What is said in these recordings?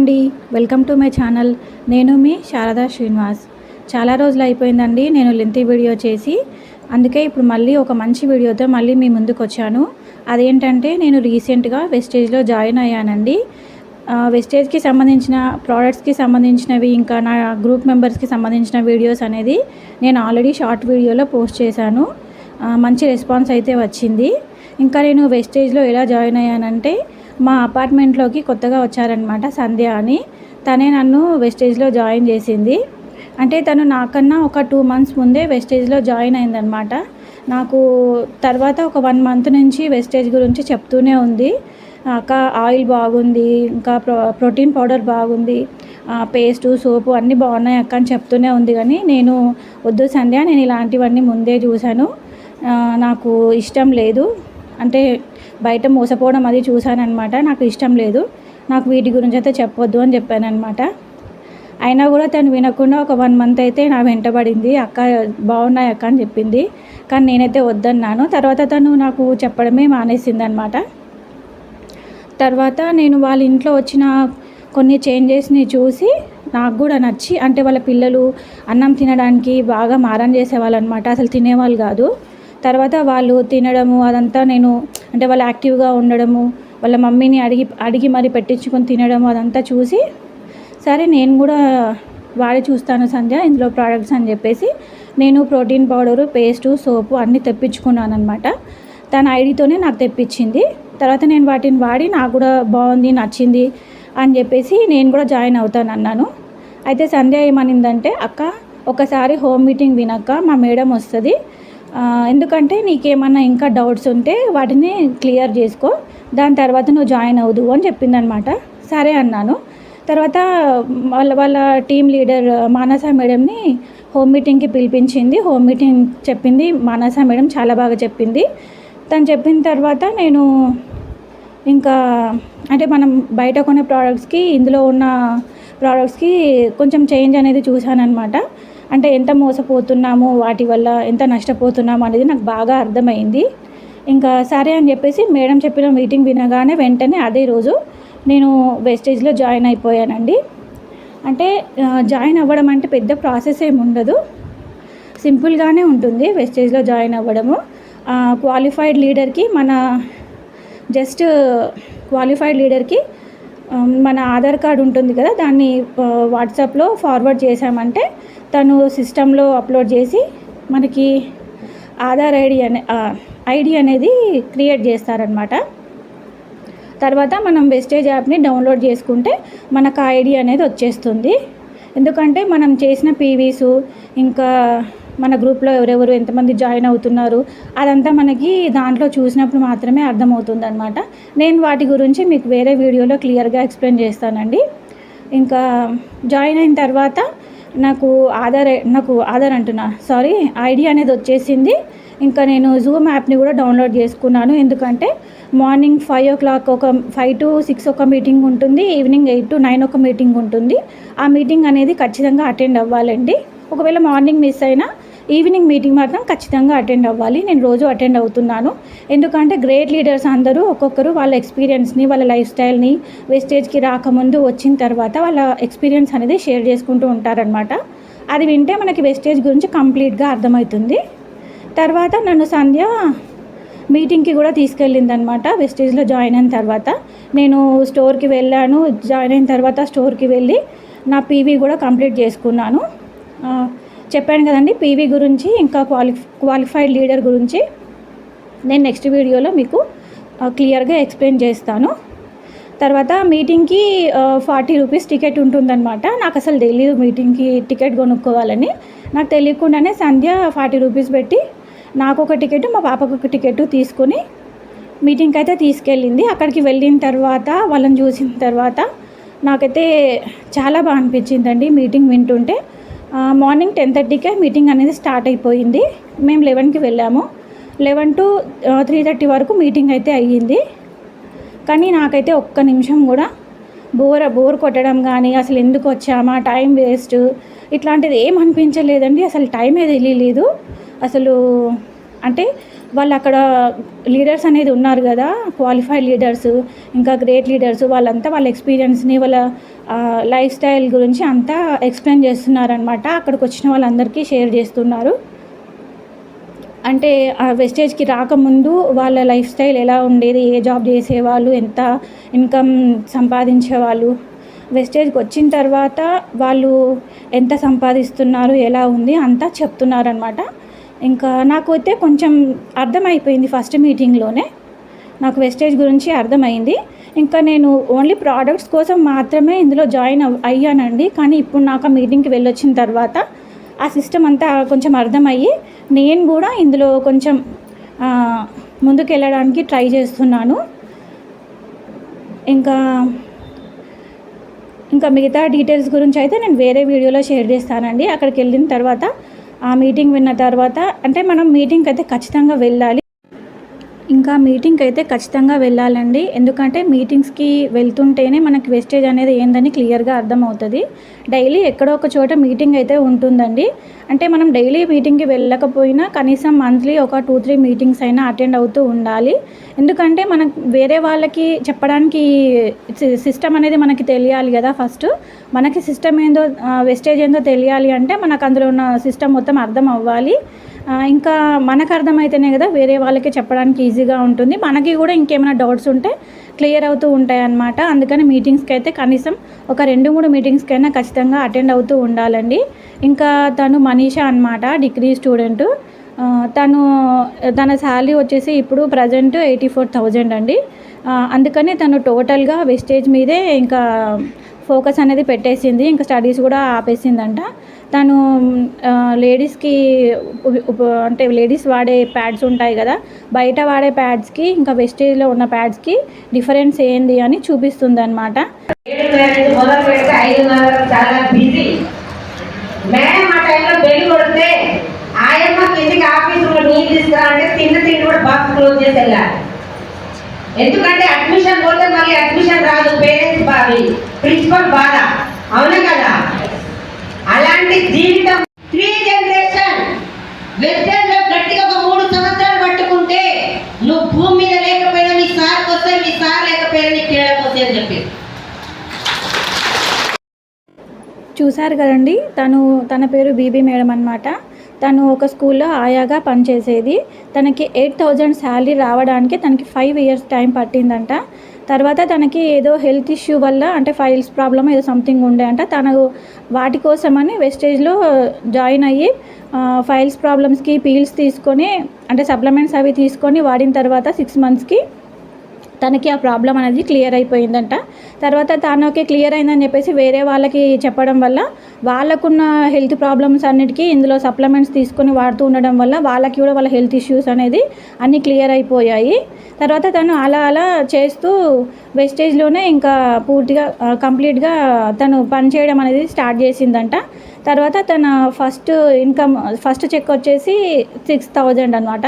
అండి. Welcome to my channel నేను మీ శారదా శ్రీనివాస్. చాలా రోజులు అయిపోయిందండి నేను లెంతీ వీడియో చేసి. అందుకే ఇప్పుడు మళ్ళీ ఒక మంచి వీడియోతో మళ్ళీ మీ ముందుకు వచ్చాను. అదేంటంటే నేను రీసెంట్గా వెస్టేజ్లో జాయిన్ అయ్యానండి. వెస్టేజ్కి సంబంధించిన ప్రోడక్ట్స్కి సంబంధించినవి ఇంకా నా గ్రూప్ మెంబర్స్కి సంబంధించిన వీడియోస్ అనేది నేను ఆల్రెడీ షార్ట్ వీడియోలో పోస్ట్ చేశాను. మంచి రెస్పాన్స్ అయితే వచ్చింది. ఇంకా నేను వెస్టేజ్లో ఎలా జాయిన్ అయ్యానంటే మా అపార్ట్మెంట్లోకి కొత్తగా వచ్చారనమాట సంధ్య అని. తనే నన్ను వెస్టేజ్లో జాయిన్ చేసింది. అంటే తను నాకన్నా ఒక టూ మంత్స్ ముందే వెస్టేజ్లో జాయిన్ అయిందనమాట నాకు తర్వాత ఒక వన్ మంత్ నుంచి వెస్టేజ్ గురించి చెప్తూనే ఉంది. అక్క ఆయిల్ బాగుంది ఇంకా ప్రో ప్రోటీన్ పౌడర్ బాగుంది పేస్టు సోపు అన్నీ బాగున్నాయి అక్క అని చెప్తూనే ఉంది. కానీ నేను వద్దు సంధ్య నేను ఇలాంటివన్నీ ముందే చూశాను. నాకు ఇష్టం లేదు. అంటే బయట మోసపోవడం అది చూశానమాట నాకు ఇష్టం లేదు. నాకు వీటి గురించి అయితే చెప్పొద్దు అని చెప్పానమాట అయినా కూడా తను వినకుండా ఒక వన్ మంత్ అయితే నా వెంటబడింది అక్క బాగున్నాయి అక్క అని చెప్పింది. కానీ నేనైతే వద్దన్నాను. తర్వాత తను నాకు చెప్పడమే మానేసింది అనమాట తర్వాత నేను వాళ్ళ ఇంట్లో వచ్చిన కొన్ని చేంజెస్ని చూసి నాకు కూడా నచ్చి అంటే వాళ్ళ పిల్లలు అన్నం తినడానికి బాగా మారం చేసేవాళ్ళు అనమాట అసలు తినేవాళ్ళు కాదు. తర్వాత వాళ్ళు తినడము అదంతా నేను అంటే వాళ్ళు యాక్టివ్గా ఉండడము వాళ్ళ మమ్మీని అడిగి అడిగి మరి పెట్టించుకొని తినడము అదంతా చూసి సరే నేను కూడా వాడి చూస్తాను సంధ్య ఇందులో ప్రోడక్ట్స్ అని చెప్పేసి నేను ప్రోటీన్ పౌడరు పేస్టు సోపు అన్నీ తెప్పించుకున్నాను అనమాట తన ఐడితోనే నాకు తెప్పించింది. తర్వాత నేను వాటిని వాడి నాకు కూడా బాగుంది నచ్చింది అని చెప్పేసి నేను కూడా జాయిన్ అవుతాను అన్నాను అయితే సంధ్య ఏమనిందంటే అక్క ఒకసారి హోమ్ మీటింగ్ వినక్క మా మేడం వస్తుంది. ఎందుకంటే నీకేమన్నా ఇంకా డౌట్స్ ఉంటే వాటిని క్లియర్ చేసుకో. దాని తర్వాత నువ్వు జాయిన్ అవుదు అని చెప్పిందనమాట. సరే అన్నాను. తర్వాత వాళ్ళ వాళ్ళ టీం లీడర్ మానస మేడంని హోమ్ మీటింగ్కి పిలిపించింది. హోమ్ మీటింగ్ చెప్పింది మానస మేడం చాలా బాగా చెప్పింది. తను చెప్పిన తర్వాత నేను ఇంకా అంటే మనం బయట కొనే ప్రోడక్ట్స్కి ఇందులో ఉన్న ప్రోడక్ట్స్కి కొంచెం చేంజ్ అనేది చూశానమాట అంటే ఎంత మోసపోతున్నాము వాటి వల్ల ఎంత నష్టపోతున్నాము అనేది నాకు బాగా అర్థమైంది. ఇంకా సరే అని చెప్పేసి మేడం చెప్పిన మీటింగ్ వినగానే వెంటనే అదే రోజు నేను వెస్టేజ్లో జాయిన్ అయిపోయానండి. అంటే జాయిన్ అవ్వడం అంటే పెద్ద ప్రాసెస్ ఏమి ఉండదు. సింపుల్గానే ఉంటుంది వెస్టేజ్లో జాయిన్ అవ్వడము. క్వాలిఫైడ్ లీడర్కి మన జస్ట్ క్వాలిఫైడ్ లీడర్కి మన ఆధార్ కార్డు ఉంటుంది కదా దాన్ని వాట్సాప్లో ఫార్వర్డ్ చేసామంటే తను సిస్టంలో అప్లోడ్ చేసి మనకి ఆధార్ ఐడి అనే ఐడి అనేది క్రియేట్ చేస్తారనమాట తర్వాత మనం వెస్టేజ్ యాప్ని డౌన్లోడ్ చేసుకుంటే మనకు ఆ ఐడి అనేది వచ్చేస్తుంది. ఎందుకంటే మనం చేసిన పీవీసు ఇంకా మన గ్రూప్లో ఎవరెవరు ఎంతమంది జాయిన్ అవుతున్నారు అదంతా మనకి దాంట్లో చూసినప్పుడు మాత్రమే అర్థమవుతుంది అనమాట నేను వాటి గురించి మీకు వేరే వీడియోలో క్లియర్గా ఎక్స్ప్లెయిన్ చేస్తానండి. ఇంకా జాయిన్ అయిన తర్వాత నాకు ఆధార్ నాకు ఆధార్ అంటున్నా. సారీ ఐడి అనేది వచ్చేసింది. ఇంకా నేను జూమ్ యాప్ని కూడా డౌన్లోడ్ చేసుకున్నాను. ఎందుకంటే మార్నింగ్ ఫైవ్ ఓ క్లాక్ ఒక ఫైవ్ టు సిక్స్ ఒక మీటింగ్ ఉంటుంది. ఈవినింగ్ ఎయిట్ టు నైన్ ఒక మీటింగ్ ఉంటుంది. ఆ మీటింగ్ అనేది ఖచ్చితంగా అటెండ్ అవ్వాలండి. ఒకవేళ మార్నింగ్ మిస్ అయినా ఈవినింగ్ మీటింగ్ మాత్రం ఖచ్చితంగా అటెండ్ అవ్వాలి. నేను రోజు అటెండ్ అవుతున్నాను. ఎందుకంటే గ్రేట్ లీడర్స్ అందరూ ఒక్కొక్కరు వాళ్ళ ఎక్స్పీరియన్స్ని వాళ్ళ లైఫ్ స్టైల్ని వెస్టేజ్కి రాకముందు వచ్చిన తర్వాత వాళ్ళ ఎక్స్పీరియన్స్ అనేది షేర్ చేసుకుంటూ ఉంటారనమాట అది వింటే మనకి వెస్టేజ్ గురించి కంప్లీట్గా అర్థమవుతుంది తర్వాత నన్ను సంధ్య మీటింగ్కి కూడా తీసుకెళ్ళింది అనమాట వెస్టేజ్లో జాయిన్ అయిన తర్వాత నేను స్టోర్కి వెళ్ళాను. జాయిన్ అయిన తర్వాత స్టోర్కి వెళ్ళి నా పీవీ కూడా కంప్లీట్ చేసుకున్నాను. చెప్పాను కదండి పీవీ గురించి ఇంకా క్వాలి క్వాలిఫైడ్ లీడర్ గురించి. నేను నెక్స్ట్ వీడియోలో మీకు క్లియర్గా ఎక్స్ప్లెయిన్ చేస్తాను. తర్వాత మీటింగ్కి ఫార్టీ రూపీస్ టికెట్ ఉంటుందన్నమాట. నాకు అసలు తెలియదు మీటింగ్కి టికెట్ కొనుక్కోవాలని. నాకు తెలియకుండానే సంధ్య ఫార్టీ రూపీస్ పెట్టి నాకు ఒక టికెట్ మా పాపకు ఒక టికెట్ తీసుకొని మీటింగ్కి అయితే తీసుకెళ్ళింది. అక్కడికి వెళ్ళిన తర్వాత వాళ్ళని చూసిన తర్వాత నాకైతే చాలా బాగా అనిపించిందండి మీటింగ్ వింటుంటే. మార్నింగ్ టెన్ థర్టీకే మీటింగ్ అనేది స్టార్ట్ అయిపోయింది. మేము లెవెన్కి వెళ్ళాము. లెవెన్ టు త్రీ థర్టీ వరకు మీటింగ్ అయితే అయ్యింది. కానీ నాకైతే ఒక్క నిమిషం కూడా బోర్ బోర్ కొట్టడం కానీ అసలు ఎందుకు వచ్చామా టైం వేస్ట్ ఇట్లాంటిది ఏం అనిపించలేదండి. అసలు టైమే తెలియలేదు. అసలు అంటే వాళ్ళు అక్కడ లీడర్స్ అనేది ఉన్నారు కదా క్వాలిఫైడ్ లీడర్స్ ఇంకా గ్రేట్ లీడర్స్ వాళ్ళంతా వాళ్ళ ఎక్స్పీరియన్స్ని వాళ్ళ లైఫ్ స్టైల్ గురించి అంతా ఎక్స్ప్లెయిన్ చేస్తున్నారనమాట అక్కడికి వచ్చిన వాళ్ళందరికీ షేర్ చేస్తున్నారు. అంటే ఆ వెస్టేజ్కి రాకముందు వాళ్ళ లైఫ్ స్టైల్ ఎలా ఉండేది ఏ జాబ్ చేసేవాళ్ళు ఎంత ఇన్కమ్ సంపాదించేవాళ్ళు. వెస్టేజ్కి వచ్చిన తర్వాత వాళ్ళు ఎంత సంపాదిస్తున్నారు ఎలా ఉంది అంతా చెప్తున్నారనమాట ఇంకా నాకు అయితే కొంచెం అర్థమైపోయింది ఫస్ట్ మీటింగ్లోనే. నాకు వెస్టేజ్ గురించి అర్థమైంది. ఇంకా నేను ఓన్లీ ప్రోడక్ట్స్ కోసం మాత్రమే ఇందులో జాయిన్ అవ్ అయ్యానండి. కానీ ఇప్పుడు నాకు ఆ మీటింగ్కి వెళ్ళొచ్చిన తర్వాత ఆ సిస్టమ్ అంతా కొంచెం అర్థమయ్యి నేను కూడా ఇందులో కొంచెం ముందుకెళ్ళడానికి ముందుకు వెళ్ళడానికి ట్రై చేస్తున్నాను. ఇంకా ఇంకా మిగతా డీటెయిల్స్ గురించి అయితే నేను వేరే వీడియోలో షేర్ చేస్తానండి. అక్కడికి వెళ్ళిన తర్వాత ఆ మీటింగ్ విన్న తర్వాత అంటే మనం మీటింగ్కి అయితే ఖచ్చితంగా వెళ్ళాలి. ఇంకా మీటింగ్కి అయితే ఖచ్చితంగా వెళ్ళాలండి. ఎందుకంటే మీటింగ్స్కి వెళ్తుంటేనే మనకి వెస్టేజ్ అనేది ఏందని క్లియర్గా అర్థమవుతుంది. డైలీ ఎక్కడో ఒక చోట మీటింగ్ అయితే ఉంటుందండి. అంటే మనం డైలీ మీటింగ్కి వెళ్ళకపోయినా కనీసం మంత్లీ ఒక టూ త్రీ మీటింగ్స్ అయినా అటెండ్ అవుతూ ఉండాలి. ఎందుకంటే మనం వేరే వాళ్ళకి చెప్పడానికి సిస్టమ్ అనేది మనకి తెలియాలి కదా ఫస్ట్ మనకి సిస్టమ్ ఏందో వెస్టేజ్ ఏందో తెలియాలి అంటే మనకు అందులో ఉన్న సిస్టమ్ మొత్తం అర్థం అవ్వాలి. ఇంకా మనకు అర్థమైతేనే కదా వేరే వాళ్ళకి చెప్పడానికి ఈజీగా ఉంటుంది. మనకి కూడా ఇంకేమైనా డౌట్స్ ఉంటే క్లియర్ అవుతూ ఉంటాయి అన్నమాట అందుకని మీటింగ్స్కి అయితే కనీసం ఒక రెండు మూడు మీటింగ్స్కి అయినా ఖచ్చితంగా అటెండ్ అవుతూ ఉండాలండి. ఇంకా తను మనీషా అనమాట డిగ్రీ స్టూడెంట్. తను తన శాలరీ వచ్చేసి ఇప్పుడు ప్రజెంట్ ఎయిటీ ఫోర్ థౌజండ్ అండి. అందుకని తను టోటల్గా వెస్టేజ్ మీదే ఇంకా ఫోకస్ అనేది పెట్టేసింది. ఇంకా స్టడీస్ కూడా ఆపేసిందంట. తను లేడీస్కి అంటే లేడీస్ వాడే ప్యాడ్స్ ఉంటాయి కదా బయట వాడే ప్యాడ్స్కి ఇంకా వెస్టేజ్లో ఉన్న ప్యాడ్స్కి డిఫరెన్స్ ఏంది అని చూపిస్తుంది అనమాట ఆయమ్మ కిందికి ఆఫీసులో నీళ్ళు తీసుకురాలంటే తిన్న తిండి కూడా బాక్స్ క్లోజ్ చేసి వెళ్ళాలి. ఎందుకంటే అడ్మిషన్ పోతే మళ్ళీ అడ్మిషన్ రాదు. పేరెంట్స్ బాధ ప్రిన్సిపల్ బాధ. అవునా కదా? అలాంటి జీవితం త్రీ జనరేషన్ వెస్టర్న్లో గట్టిగా ఒక మూడు సంవత్సరాలు పట్టుకుంటే నువ్వు భూమి మీద లేకపోయినా మీ సార్ వస్తే మీ సార్ లేకపోయినా నీ పిల్లలకు వస్తే అని చెప్పి. చూశారు కదండి? తను తన పేరు బీబీ మేడం అనమాట తను ఒక స్కూల్లో ఆయాగా పనిచేసేది. తనకి ఎయిట్ థౌజండ్ శాలరీ రావడానికి తనకి ఫైవ్ ఇయర్స్ టైం పట్టిందంట. తర్వాత తనకి ఏదో హెల్త్ ఇష్యూ వల్ల అంటే ఫైల్స్ ప్రాబ్లమ్ ఏదో సంథింగ్ ఉండే అంట. తను వాటి కోసమని వెస్టేజ్లో జాయిన్ అయ్యి ఫైల్స్ ప్రాబ్లమ్స్కి పీల్స్ తీసుకొని అంటే సప్లిమెంట్స్ అవి తీసుకొని వాడిన తర్వాత సిక్స్ మంత్స్కి తనకి ఆ ప్రాబ్లం అనేది క్లియర్ అయిపోయిందంట. తర్వాత తనకి క్లియర్ అయిందని చెప్పేసి వేరే వాళ్ళకి చెప్పడం వల్ల వాళ్ళకున్న హెల్త్ ప్రాబ్లమ్స్ అన్నిటికీ ఇందులో సప్లిమెంట్స్ తీసుకొని వాడుతూ ఉండడం వల్ల వాళ్ళకి కూడా వాళ్ళ హెల్త్ ఇష్యూస్ అనేది అన్నీ క్లియర్ అయిపోయాయి. తర్వాత తను అలా అలా చేస్తూ వెస్టేజ్లోనే ఇంకా పూర్తిగా కంప్లీట్గా తను పని చేయడం అనేది స్టార్ట్ చేసిందంట. తర్వాత తన ఫస్ట్ ఇన్కమ్ ఫస్ట్ చెక్ వచ్చేసి సిక్స్ థౌజండ్ అనమాట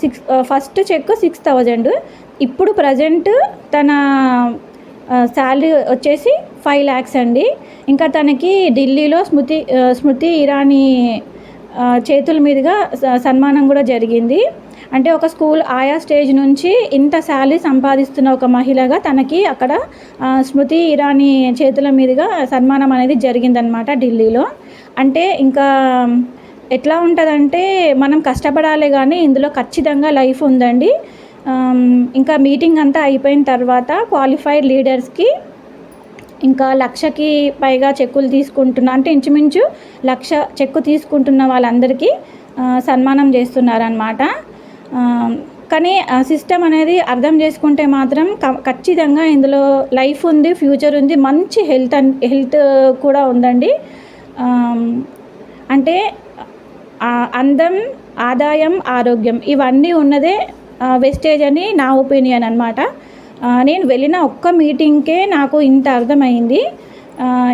six first check six thousand. ఇప్పుడు ప్రజెంట్ తన శాలరీ వచ్చేసి ఫైవ్ ల్యాక్స్ అండి. ఇంకా తనకి ఢిల్లీలో స్మృతి స్మృతి ఇరానీ చేతుల మీదుగా స- సన్మానం కూడా జరిగింది. అంటే ఒక స్కూల్ ఆయా స్టేజ్ నుంచి ఇంత శాలరీ సంపాదిస్తున్న ఒక మహిళగా తనకి అక్కడ స్మృతి ఇరానీ చేతుల మీదుగా సన్మానం అనేది జరిగిందనమాట ఢిల్లీలో. అంటే ఇంకా ఎట్లా ఉంటుందంటే మనం కష్టపడాలి కానీ ఇందులో ఖచ్చితంగా లైఫ్ ఉందండి. ఇంకా మీటింగ్ అంతా అయిపోయిన తర్వాత క్వాలిఫైడ్ లీడర్స్కి ఇంకా లక్షకి పైగా చెక్కులు తీసుకుంటున్న అంటే ఇంచుమించు లక్ష చెక్కు తీసుకుంటున్న వాళ్ళందరికీ సన్మానం చేస్తున్నారనమాట కానీ సిస్టమ్ అనేది అర్థం చేసుకుంటే మాత్రం క- ఖచ్చితంగా ఇందులో లైఫ్ ఉంది ఫ్యూచర్ ఉంది మంచి హెల్త్ అన్ హెల్త్ కూడా ఉందండి. అంటే అందం ఆదాయం ఆరోగ్యం ఇవన్నీ ఉన్నదే వెస్టేజ్ అని నా ఒపీనియన్ అనమాట నేను వెళ్ళిన ఒక్క మీటింగ్కే నాకు ఇంత అర్థమైంది.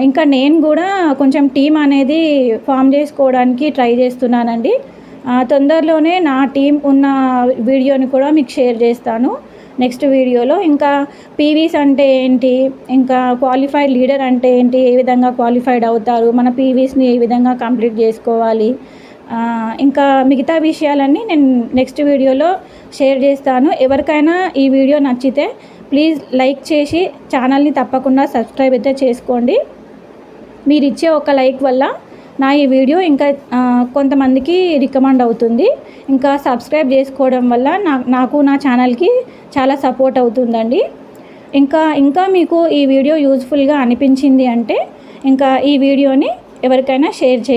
ఇంకా నేను కూడా కొంచెం టీం అనేది ఫామ్ చేసుకోవడానికి ట్రై చేస్తున్నానండి. తొందరలోనే నా టీం ఉన్న వీడియోని కూడా మీకు షేర్ చేస్తాను నెక్స్ట్ వీడియోలో ఇంకా పీవీస్ అంటే ఏంటి? ఇంకా క్వాలిఫైడ్ లీడర్ అంటే ఏంటి? ఏ విధంగా క్వాలిఫైడ్ అవుతారు? మన పీవీస్ని ఏ విధంగా కంప్లీట్ చేసుకోవాలి? ఇంకా మిగతా విషయాలన్నీ నేను నెక్స్ట్ వీడియోలో షేర్ చేస్తాను. ఎవరికైనా ఈ వీడియో నచ్చితే ప్లీజ్ లైక్ చేసి ఛానల్ని తప్పకుండా సబ్స్క్రైబ్ అయితే చేసుకోండి. మీరు ఇచ్చే ఒక లైక్ వల్ల నా ఈ వీడియో ఇంకా కొంతమందికి రికమెండ్ అవుతుంది. ఇంకా సబ్స్క్రైబ్ చేసుకోవడం వల్ల నా నాకు నా ఛానల్కి చాలా సపోర్ట్ అవుతుందండి. ఇంకా ఇంకా మీకు ఈ వీడియో యూజ్ఫుల్గా అనిపించింది అంటే ఇంకా ఈ వీడియోని ఎవరికైనా షేర్ చేయండి.